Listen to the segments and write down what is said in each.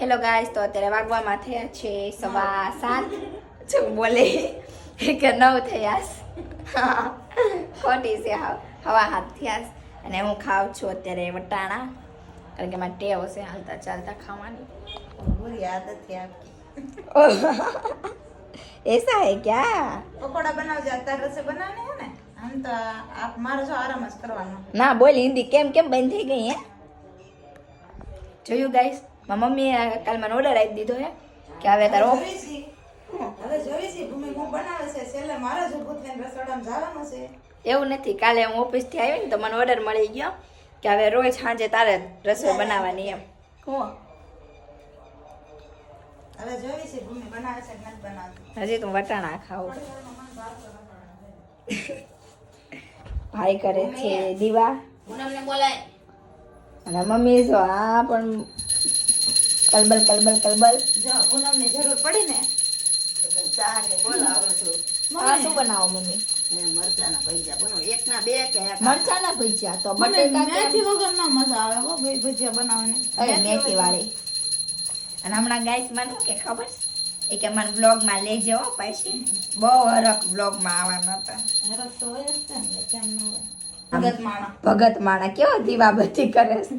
Hello guys તો અત્યારે વાગવામાં થયા છે સવા સાત જો બોલે કે નવ થયા છે. ખોટી છે હાવ. હવા હાથ થયા છે. અને હું ખાઉં છું અત્યારે વટાણા કારણ કે મારી ટેવ છે હાલતા ચાલતા ખાવાની बुरी आदत है आपकी ऐसा है क्या पकौड़ा बनाओ जाता रसे बनाने हैं ना हम तो आप मारो जो आराम જ કરવાનો ના બોલ હિન્દી કેમ કેમ બંધ થઈ ગઈ હે જોયું ગાઈસ મારી મમ્મીએ કાલ મને ઓર્ડર આપી દીધો હે કે હવે તારો. હવે જોઈ છી ભૂમિ હું બનાવે છે. છેલ્લે મારે જ ઊભું થઈને રસોડામાં જવાનું છે. એવું નથી કાલે હું ઓફિસથી આવ્યો ને તો મને ઓર્ડર મળી ગયો કે હવે રોજ સાંજે તારે રસોઈ બનાવવાની એમ. હું હવે જોઈ છી ભૂમિ બનાવે છે કે નથી બનાવતી. હજી તું વટાણા ખાવ. ભાઈ કરે છે દીવા. અને મમ્મી જો આ પણ કલબલ કલબલ કલબલ. જો પૂનમની જરૂર પડી ને મરચાના ભજીયા તો મેથી કેમ? વગર ના મજા આવે ભજીયા બનાવવાની. મેથી વાળી. અને હમણાં ગાઈસ મને કે ખબર? એ કે મને બ્લોગમાં લેજો હો પાછી. બહુ હરખ બ્લોગમાં આવવાના હતા. હરખ તો હોય જ ને કેમ ભગત માણા. ભગત માણા કેવો દીવા બધી કરે છે.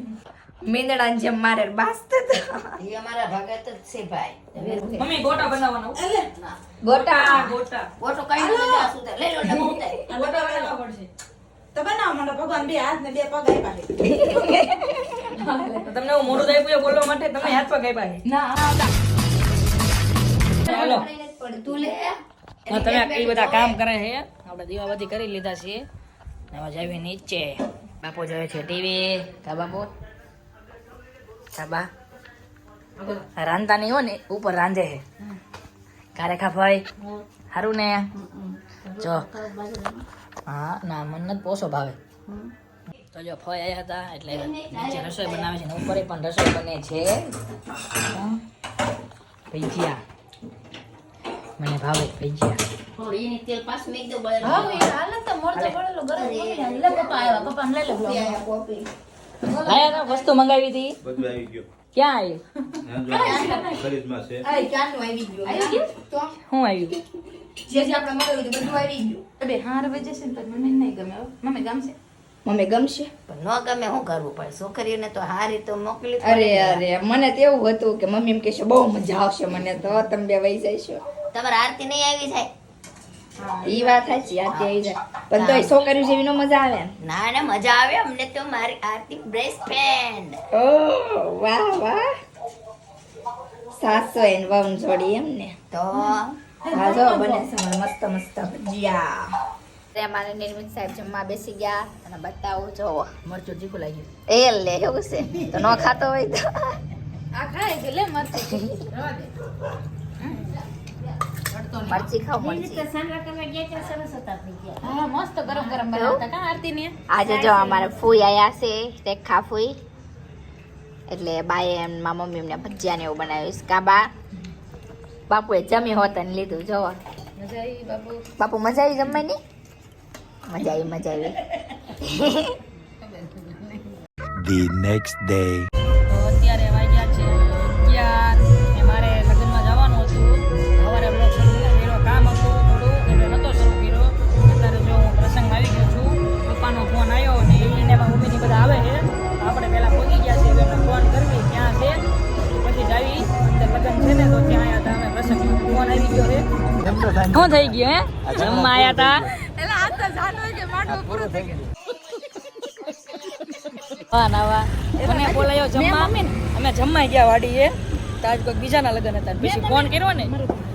મીંદડા જેમ મારે બાસ્ત એ અમારા ભગત જ છે ભાઈ. મમ્મી ગોટા બનાવવાનો. એટલે ગોટા. ગોટા. ગોટો કઈ લેજો જા સુધા લઈ લો ડબ્બો ગોટા બનાવવા પડશે. તો બનાવ મને ભગવાન બે હાથ ને બે પગ આપ્યા છે. તમને હું મોઢું દાઈ બોલવા માટે તમે હાથ પગ આપ્યા છે. ના હાલો તું લે. હા, તમે આ એ બધા કામ કરે છે? આપણે દીવાબત્તી કરી લીધા છીએ હવે જઈએ નીચે. બાપુ જોવે છે ટીવી. કા બાપુ? કાબા રાંધતા નહીં હો ને ઉપર રાંધે હે ક્યારે ખા ભાઈ. સારું ને? જો. હા ના મને પોસો ભાવે તો જો ફઈ આવ્યા હતા એટલે નીચે રસોઈ બનાવે છે ને ઉપર પણ રસોઈ બને છે. ભજીયા. મને ભાવે ભજીયા. લાયા તા વસ્તુ મંગાવી હતી? બધું આવી? ગયું ક્યાં આવ્યું ખરીદમાં છે. અરે ક્યાંનું આવી ગયું? આવી ગયું? તો? શું આવ્યું જે જે આપણે મંગાવ્યું હતું બધું આવી ગયું. અબે હાર વજે છે ને તો મને નહીં ગમે મમ્મી ગમશે? મમ્મી ગમશે? પણ ન ગમે શું કરવું પડે? છોકરીઓને તો હારી તો મોકલી અરે અરે મને તો એવું હતું કે મમ્મી એમ કહેશે બહુ મજા આવશે મને તો તમે બે વહી જઈશો. તમારે આરતી નહીં આવી જાય? ઈ વાત સાચી આરતી આવી જાય પણ તોય છોકરીઓ જેવી નો મજા આવે ના ના મજા આવે. અમને તો મારી આરતી બેસ્ટ ફ્રેન્ડ ઓ વાહ વાહ. સાસો એન વમ જોડી એમ ને. તો? હા જો બને. છે મસ્ત મસ્ત. ભજીયા તે અમારે નિર્મિત સાહેબ જમવા બેસી ગયા. અને બતાવું જો મરચું તીખું લાગ્યું. એ લે એવું છે. તો ન ખાતો હોય તો. આ ખાય છે લે મરચી મરચી ખાવ મસ્ત ગરમ ગરમ બનાવતા કા આરતી ને? આજે જો અમારે ફૂઈ આયા છે ટેખા ફૂઈ. એટલે બાએ એમ મા મમ્મી એમને ભજીયા ને એવું બનાવ્યું છે. કાબા બાપુએ જમી હોત ને લીધું જો. બાપુ મજા આવી જમવાની? મજા આવી મજા આવી. The next day. શું થઈ ગયું હે? જમવા આવ્યા હતા હા વાહ મને બોલાયો જમવા? અમે જમવા ગયા વાડીએ. તો આજ કોઈ બીજાના લગ્ન હતા. પછી ફોન કર્યો ને.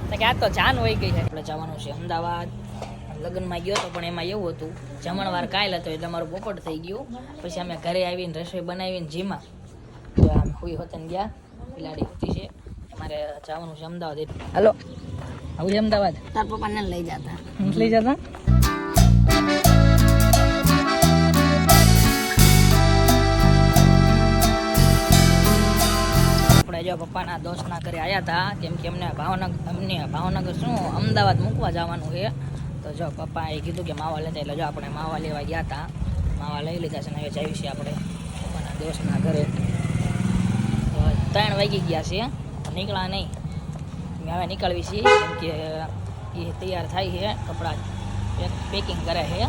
તો કે આ તો જાન હોય ગઈ છે. આપણે જવાનું છે અમદાવાદ. લગ્નમાં ગયો હતો પણ એમાં એવું હતું. જમણવાર કાયલ હતો એટલે અમારું પોપટ થઈ ગયું. પછી અમે ઘરે આવીને રસોઈ બનાવીને જીમાં. તો આમ હુઈ હોતન ગયા. બિલાડી હતી છે. અમારે જવાનું છે અમદાવાદ હલો. આવું અમદાવાદ? તાર પપ્પાને લઈ જતા. લઈ જતા? આપણે જો પપ્પાના દોસ્તના ઘરે આવ્યા હતા કેમ કે અમને ભાવનગર અમને ભાવનગર શું અમદાવાદ મૂકવા જવાનું છે. તો જો પપ્પાએ કીધું કે માવા લેતા એટલે જો આપણે માવા લેવા ગયા હતા માવા લઈ લીધા છે ને હવે જઈએ છીએ આપણે પપ્પાના દોસ્તના ઘરે. ત્રણ વાગી ગયા છે નીકળ્યા નહીં. અમે હવે નીકળવી છીએ કેમ કે એ તૈયાર થાય છે, કપડાં પેકિંગ કરે છે.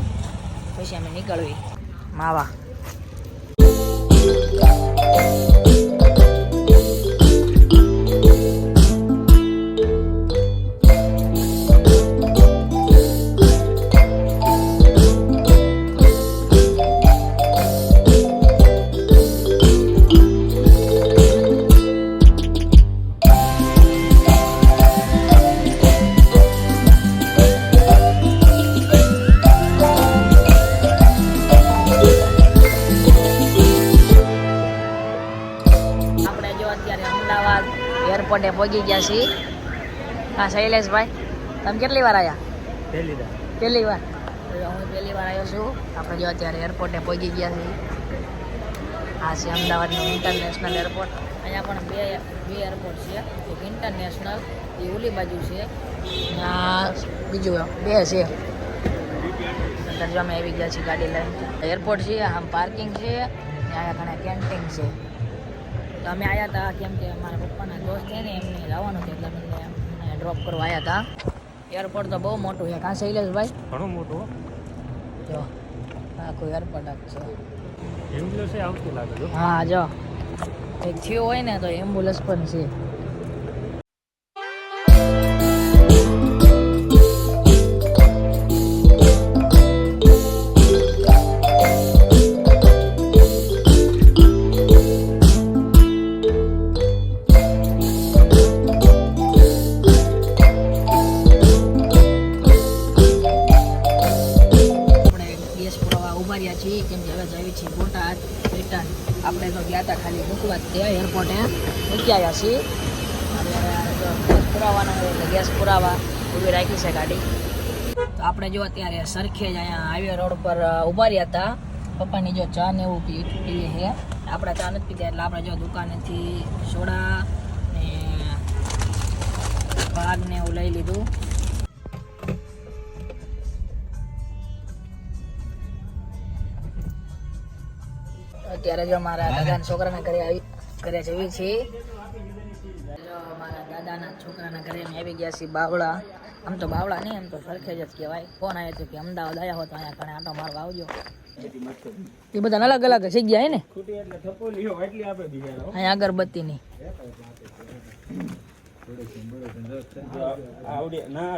પછી અમે નીકળવી. માવા. અત્યારે અમદાવાદ એરપોર્ટે પહોંચી ગયા છીએ. હા શૈલેષભાઈ તમે કેટલી વાર આવ્યા પહેલી વાર. હું પહેલી વાર આવ્યો છું. આપણે જો અત્યારે એરપોર્ટે પહોંચી ગયા છીએ. હા છે અમદાવાદનું ઇન્ટરનેશનલ એરપોર્ટ અહીંયા પણ બે બે એરપોર્ટ છે. એક ઇન્ટરનેશનલ એ ઓલી બાજુ છે. આ બીજું બે છે. અંદર જો અમે આવી ગયા છીએ ગાડી લઈને. એરપોર્ટ છે આમ પાર્કિંગ છે અહીંયા ઘણા કેન્ટીન છે. તો અમે આવ્યા હતા કેમ કે મારા પપ્પાના દોસ્ત છે ને એમને જવાનું છે એટલે અહીંયા ડ્રોપ કરવા આવ્યા હતા એરપોર્ટ તો બહુ મોટું છે કાં શૈલેષભાઈ ઘણું મોટું જો આખું એરપોર્ટ જ છે. એમ્બ્યુલન્સ આવતી લાગે હા. જો. કંઈક થયું હોય ને તો એમ્બ્યુલન્સ પણ છે. હવે જઈએ છીએ. બોટાદ રિટર્ન આપણે તો ગયા હતા ખાલી મૂકવા જ ત્યાં એરપોર્ટે મૂકી આવ્યા છીએ. ગેસ પુરાવાનો ગેસ પુરાવા. ઊભી રાખી છે ગાડી. તો આપણે જો અત્યારે સરખેજ અહીંયા હાઈવે રોડ પર ઊભા રહ્યા હતા પપ્પાની જો ચા ને એવું પી, પીએ છે. આપણે ચા નથી પીતા એટલે આપણે જો દુકાનેથી સોડા ને ભાગ ને એવું લઈ લીધું. અત્યારે જો મારા દાદાના છોકરાના ઘરે આવી ઘરે જઈએ છીએ. મારા દાદાના છોકરાના ઘરે અમે આવી ગયા છીએ બાવળા. આમ તો બાવળા નહીં એમ તો સરખેજ જ કહેવાય. ફોન આવ્યો હતો કે અમદાવાદ આવ્યા હો અહીંયા ઘણા આટો મારવા આવજો. એ બધા અલગ અલગ જગ્યા ગયા ને? અહીંયા અગરબત્તીની. આવડે ના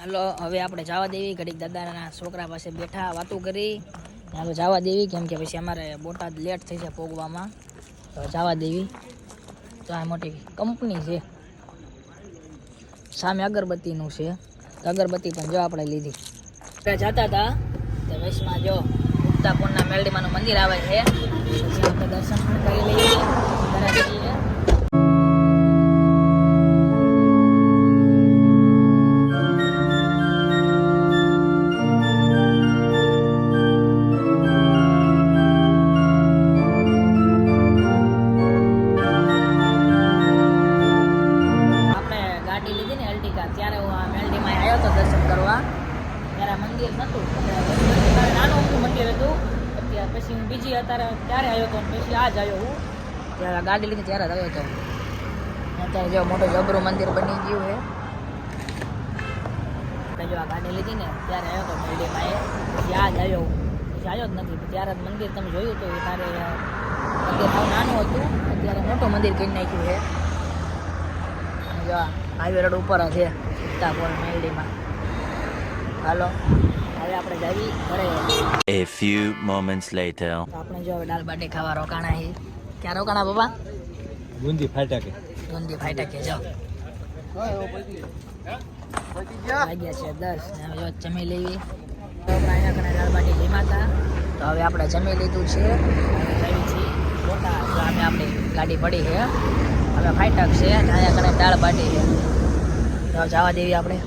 હાલો, હવે આપણે જવા દેવી. ઘડીક દાદાના છોકરા પાસે બેઠા, વાતો કરી. હાલો, જવા દેવી કેમ કે પછી અમારે બોટાદ લેટ થઈ છે પોગવામાં તો જવા દેવી. તો આ મોટી કંપની છે. સામે અગરબત્તીનું છે. અગરબત્તી પણ જો આપણે લીધી. જતા હતા. તો વૈશમાં જો મુક્તાપુરના મેલડીમાનું મંદિર આવે છે. પછી આપણે દર્શન પણ કરી લઈએ. હતો આ જ આવ્યો હું. ત્યારે ગાડી લીધી ત્યારે જ આવ્યો હતો. અત્યારે જો મોટું જબરું મંદિર બની ગયું છે. જો આ ગાડી લીધી ને, ત્યારે આવ્યો હતો મેલડીમાં એ. પછી આ જ આવ્યો પછી આવ્યો જ નથી. ત્યારે મંદિર તમે જોયું હતું એ તારે મંદિર બહુ નાનું હતું. અત્યારે મોટું મંદિર કરી નાખ્યું છે. જો હાઈવે રોડ ઉપર છે. સીતાપોર મેલડીમાં. હાલો. હવે આપણે જવી ઘરે. A few moments later. આપણે જો હવે દાલ બાટી ખાવા રોકાણા હે. ક્યાં રોકાણા બાબા બુંદી ફાટા કે ગુંદી ફાટા કે જો. વાગ્યા છે દસ ને હવે જમી લેવી. અહીંયા કને દાળ બાટી જમ્યા તો હવે આપણે જમી લીધું છે. જમી છીએ મોટા તો અમે આપણી ગાડી પડી છે. હવે ફાઈટક છે અહીંયા કને દાળ બાટી છે. તો જવા દેવી આપણે.